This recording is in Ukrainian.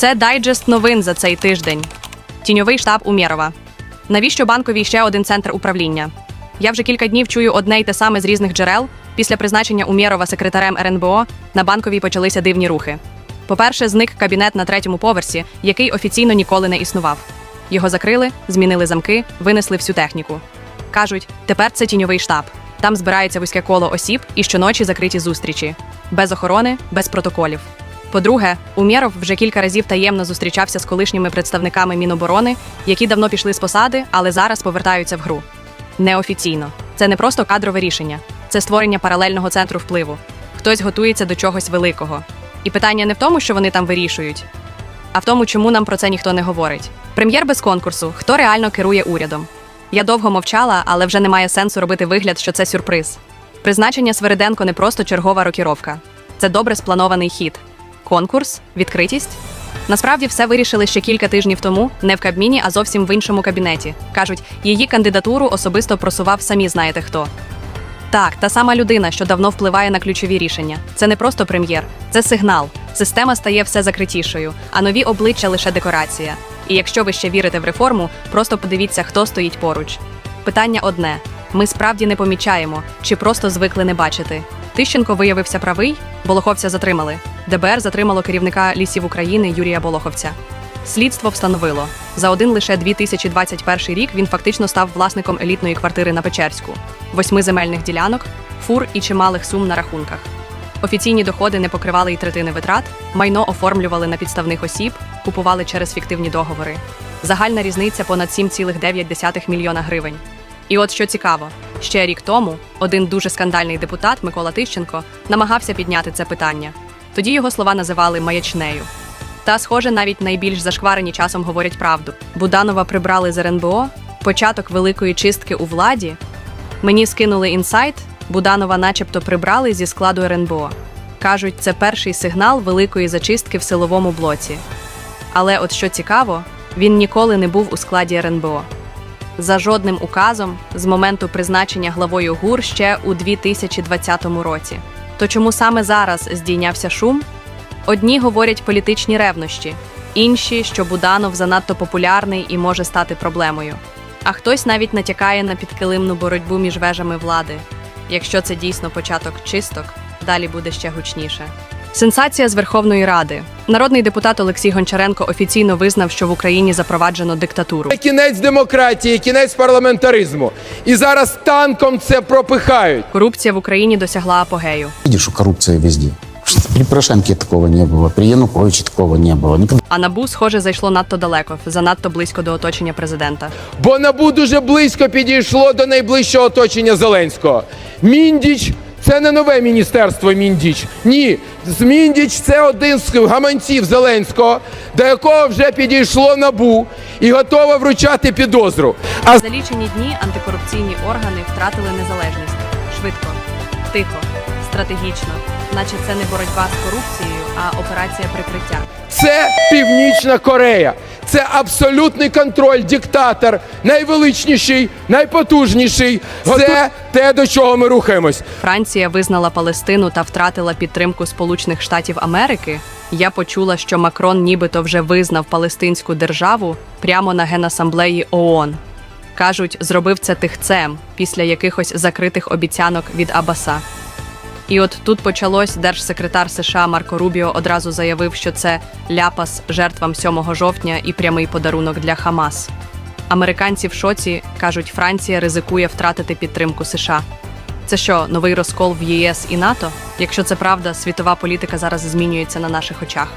Це дайджест новин за цей тиждень. Тіньовий штаб Умєрова. Навіщо банковій ще один центр управління? Я вже кілька днів чую одне й те саме з різних джерел. Після призначення Умєрова секретарем РНБО на банковій почалися дивні рухи. По-перше, зник кабінет на третьому поверсі, який офіційно ніколи не існував. Його закрили, змінили замки, винесли всю техніку. Кажуть, тепер це тіньовий штаб. Там збирається вузьке коло осіб і щоночі закриті зустрічі. Без охорони, без протоколів. По-друге, Умєров вже кілька разів таємно зустрічався з колишніми представниками Міноборони, які давно пішли з посади, але зараз повертаються в гру. Неофіційно. Це не просто кадрове рішення, це створення паралельного центру впливу. Хтось готується до чогось великого. І питання не в тому, що вони там вирішують, а в тому, чому нам про це ніхто не говорить. Прем'єр без конкурсу, хто реально керує урядом. Я довго мовчала, але вже немає сенсу робити вигляд, що це сюрприз. Призначення Свериденко не просто чергова рокіровка, це добре спланований хід. Конкурс, відкритість. Насправді все вирішили ще кілька тижнів тому, не в Кабміні, а зовсім в іншому кабінеті. Кажуть, її кандидатуру особисто просував самі знаєте хто. Так, та сама людина, що давно впливає на ключові рішення. Це не просто прем'єр, це сигнал. Система стає все закритішою, а нові обличчя лише декорація. І якщо ви ще вірите в реформу, просто подивіться, хто стоїть поруч. Питання одне: ми справді не помічаємо чи просто звикли не бачити. Тищенко виявився правий, Болоховця затримали. ДБР затримало керівника лісів України Юрія Болоховця. Слідство встановило за один лише 2021 рік він фактично став власником елітної квартири на Печерську, восьми земельних ділянок, фур і чималих сум на рахунках. Офіційні доходи не покривали й третини витрат, майно оформлювали на підставних осіб, купували через фіктивні договори. Загальна різниця понад 7,9 мільйона гривень. І от що цікаво, ще рік тому один дуже скандальний депутат Микола Тищенко намагався підняти це питання. Тоді його слова називали маячнею. Та, схоже, навіть найбільш зашкварені часом говорять правду. Буданова прибрали з РНБО, початок великої чистки у владі. Мені скинули інсайт, Буданова начебто прибрали зі складу РНБО. Кажуть, це перший сигнал великої зачистки в силовому блоці. Але от що цікаво, він ніколи не був у складі РНБО. За жодним указом з моменту призначення главою ГУР ще у 2020 році. То чому саме зараз здійнявся шум? Одні говорять політичні ревнощі, інші, що Буданов занадто популярний і може стати проблемою. А хтось навіть натякає на підкилимну боротьбу між вежами влади. Якщо це дійсно початок чисток, далі буде ще гучніше. Сенсація з Верховної Ради. Народний депутат Олексій Гончаренко офіційно визнав, що в Україні запроваджено диктатуру. Це кінець демократії, кінець парламентаризму. І зараз танком це пропихають. Корупція в Україні досягла апогею. Видишь, что коррупция везде. Что При Порошенке такого не было, при Януковиче такого не было. Никогда А набу, схоже, зайшло надто далеко, занадто близько до оточення президента. Бо НАБУ дуже близько підійшло до найближчого оточення Зеленського. Міндіч це не нове міністерство Міндіч. Ні, з Міндіч це один з гаманців Зеленського, до якого вже підійшло НАБУ і готова вручати підозру. А За лічені дні антикорупційні органи втратили незалежність. Швидко, тихо, стратегічно, наче це не боротьба з корупцією, а операція прикриття. Це Північна Корея. Це абсолютний контроль, диктатор, найвеличніший, найпотужніший. Це те, до чого ми рухаємось. Франція визнала Палестину та втратила підтримку Сполучених Штатів Америки. Я почула, що Макрон нібито вже визнав палестинську державу прямо на генасамблеї ООН. Кажуть, зробив це тихцем після якихось закритих обіцянок від Абаса. І от тут почалось держсекретар США Марко Рубіо одразу заявив, що це ляпас жертвам 7 жовтня і прямий подарунок для Хамас. Американці в шоці кажуть, Франція ризикує втратити підтримку США. Це що, новий розкол в ЄС і НАТО? Якщо це правда, світова політика зараз змінюється на наших очах.